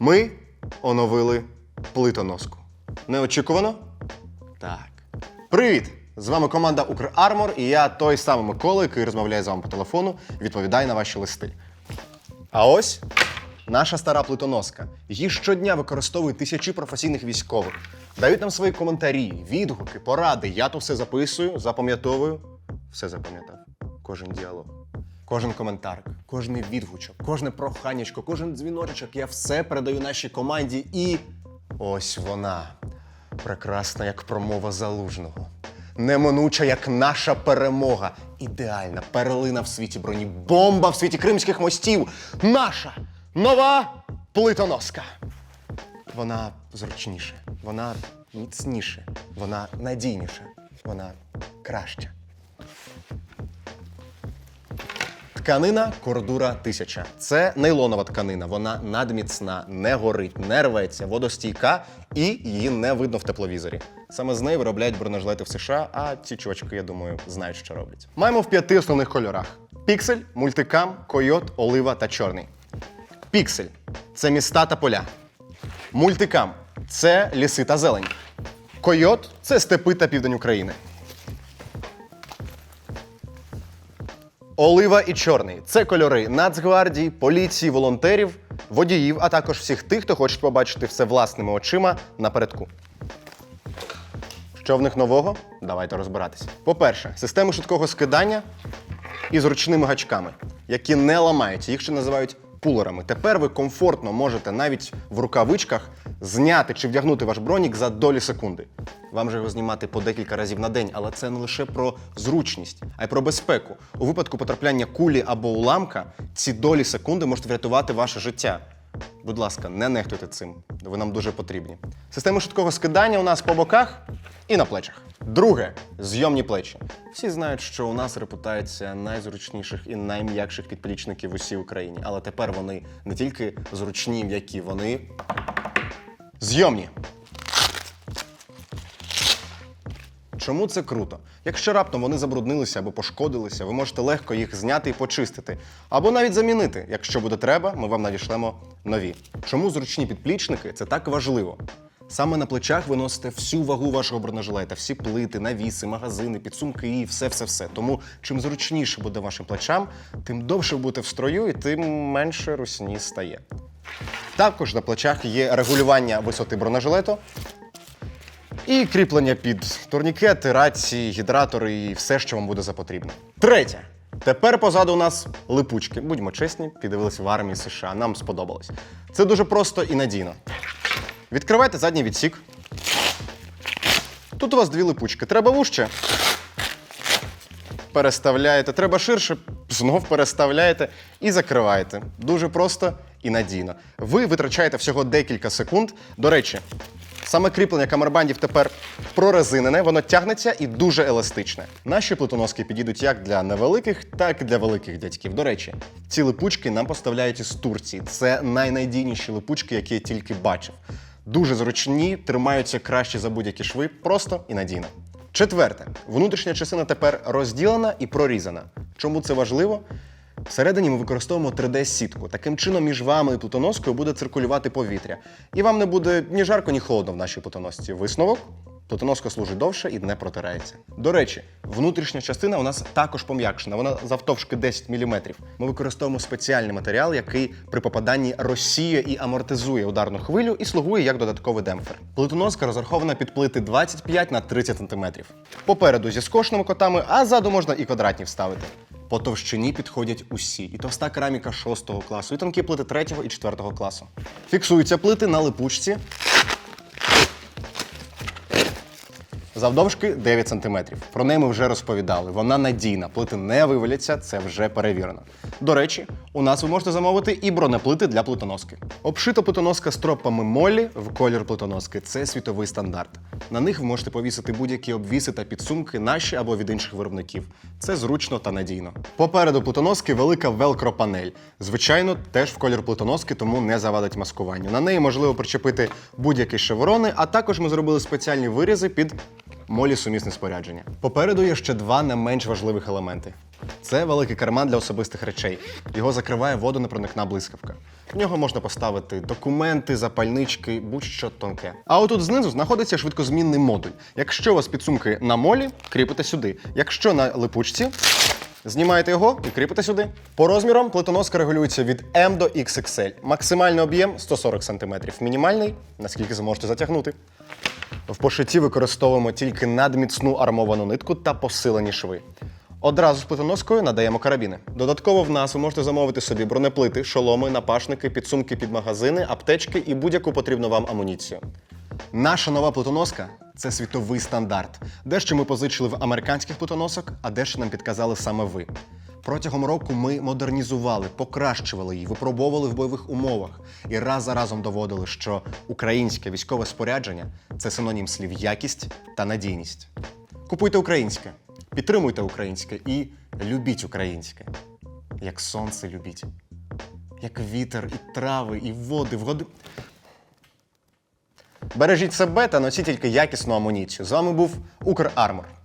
Ми оновили плитоноску. Неочікувано? Так. Привіт! З вами команда Укрармор і я той самий Микола, який розмовляє з вами по телефону, відповідає на ваші листи. А ось наша стара плитоноска. Її щодня використовують тисячі професійних військових. Дають нам свої коментарі, відгуки, поради. Я то все записую, запам'ятовую. Все запам'ятав. Кожен діалог. Кожен коментар, кожний відгучок, кожне проханячко, кожен дзвіночок я все передаю нашій команді і. Ось вона. Прекрасна, як промова залужного. Неминуча, як наша перемога. Ідеальна перлина в світі броні, бомба в світі кримських мостів. Наша нова плитоноска. Вона зручніша, вона міцніша, вона надійніша, вона краща. Тканина кордура 1000. Це нейлонова тканина. Вона надміцна, не горить, не рветься, водостійка і її не видно в тепловізорі. Саме з неї виробляють бронежилети в США, а ці чувачки, я думаю, знають, що роблять. Маємо в п'яти основних кольорах: піксель, мультикам, койот, олива та чорний. Піксель це міста та поля. Мультикам це ліси та зелень. Койот це степи та південь України. Олива і чорний це кольори Нацгвардії, поліції, волонтерів, водіїв, а також всіх тих, хто хоче побачити все власними очима напередку. Що в них нового? Давайте розбиратися. По-перше, системи швидкого скидання із ручними гачками, які не ламаються, їх ще називають пулерами. Тепер ви комфортно можете навіть в рукавичках зняти чи вдягнути ваш бронік за долі секунди. Вам же його знімати по декілька разів на день, але це не лише про зручність, а й про безпеку. У випадку потрапляння кулі або уламка ці долі секунди можуть врятувати ваше життя. Будь ласка, не нехтуйте цим. Ви нам дуже потрібні. Система швидкого скидання у нас по боках і на плечах. Друге зйомні плечі. Всі знають, що у нас репутація найзручніших і найм'якших підплічників в усій Україні. Але тепер вони не тільки зручні, м'які, вони зйомні. Чому це круто? Якщо раптом вони забруднилися або пошкодилися, ви можете легко їх зняти і почистити, або навіть замінити. Якщо буде треба, ми вам надішлемо нові. Чому зручні підплічники це так важливо? Саме на плечах ви носите всю вагу вашого бронежилета, всі плити, навіси, магазини, підсумки і все-все-все. Тому чим зручніше буде вашим плечам, тим довше будете в строю і тим менше русні стає. Також на плечах є регулювання висоти бронежилету, і кріплення під турнікети, рації, гідратори і все, що вам буде запотрібно. Третє. Тепер позаду у нас липучки. Будьмо чесні, піддивилися в армії США. Нам сподобалось. Це дуже просто і надійно. Відкривайте задній відсік. Тут у вас дві липучки. Треба вужче. Переставляєте. Треба ширше, знов переставляєте і закриваєте. Дуже просто і надійно. Ви витрачаєте всього декілька секунд. До речі, Саме кріплення камербандів тепер прорезинене, воно тягнеться і дуже еластичне. Наші плитоноски підійдуть як для невеликих, так і для великих дядьків. До речі, ці липучки нам поставляють із Турції. Це найнадійніші липучки, які я тільки бачив. Дуже зручні, тримаються краще за будь-які шви, просто і надійно. Четверте, внутрішня частина тепер розділена і прорізана. Чому це важливо? Всередині ми використовуємо 3D-сітку. Таким чином, між вами і плитоноскою буде циркулювати повітря. І вам не буде ні жарко, ні холодно в нашій плитоносці. Висновок. Плитоноска служить довше і не протирається. До речі, внутрішня частина у нас також пом'якшена. Вона завтовшки 10 мм. Ми використовуємо спеціальний матеріал, який при попаданні розсіює і амортизує ударну хвилю і слугує як додатковий демпфер. Плитоноска розрахована під плити 25 на 30 см. Попереду зі скошеними котами, а ззаду можна і квадратні вставити. По товщині підходять усі. І товста кераміка 6 класу, і тонкі плити 3 і 4 класу. Фіксуються плити на липучці. Завдовжки 9 см. Про неї ми вже розповідали. Вона надійна, плити не виваляться, це вже перевірено. До речі, у нас ви можете замовити і бронеплити для плитоноски. Обшита плитоноска стропами молі в колір плитоноски це світовий стандарт. На них ви можете повісити будь-які обвіси та підсумки наші або від інших виробників. Це зручно та надійно. Попереду плитоноски велика велкро-панель. Звичайно, теж в колір плитоноски, тому не завадить маскуванню. На неї можливо причепити будь-які шеврони, а також ми зробили спеціальні вирізи під молі сумісне спорядження. Попереду є ще два не менш важливих елементи. Це великий карман для особистих речей. Його закриває водонепроникна блискавка. В нього можна поставити документи, запальнички, будь-що тонке. А отут знизу знаходиться швидкозмінний модуль. Якщо у вас підсумки на молі, кріпите сюди. Якщо на липучці, знімаєте його і кріпите сюди. По розмірам плитоноска регулюється від M до XXL. Максимальний об'єм 140 см. Мінімальний, наскільки зможете затягнути. В пошитті використовуємо тільки надміцну армовану нитку та посилені шви. Одразу з плитоноскою надаємо карабіни. Додатково в нас ви можете замовити собі бронеплити, шоломи, напашники, підсумки під магазини, аптечки і будь-яку потрібну вам амуніцію. Наша нова плитоноска це світовий стандарт. Дещо ми позичили в американських плитоносок, а дещо нам підказали саме ви. Протягом року ми модернізували, покращували її, випробовували в бойових умовах і раз за разом доводили, що українське військове спорядження це синонім слів якість та надійність. Купуйте українське, підтримуйте українське і любіть українське. Як сонце любіть, як вітер, і трави, і води, вгоди. Бережіть себе та носіть тільки якісну амуніцію. З вами був Укрармор.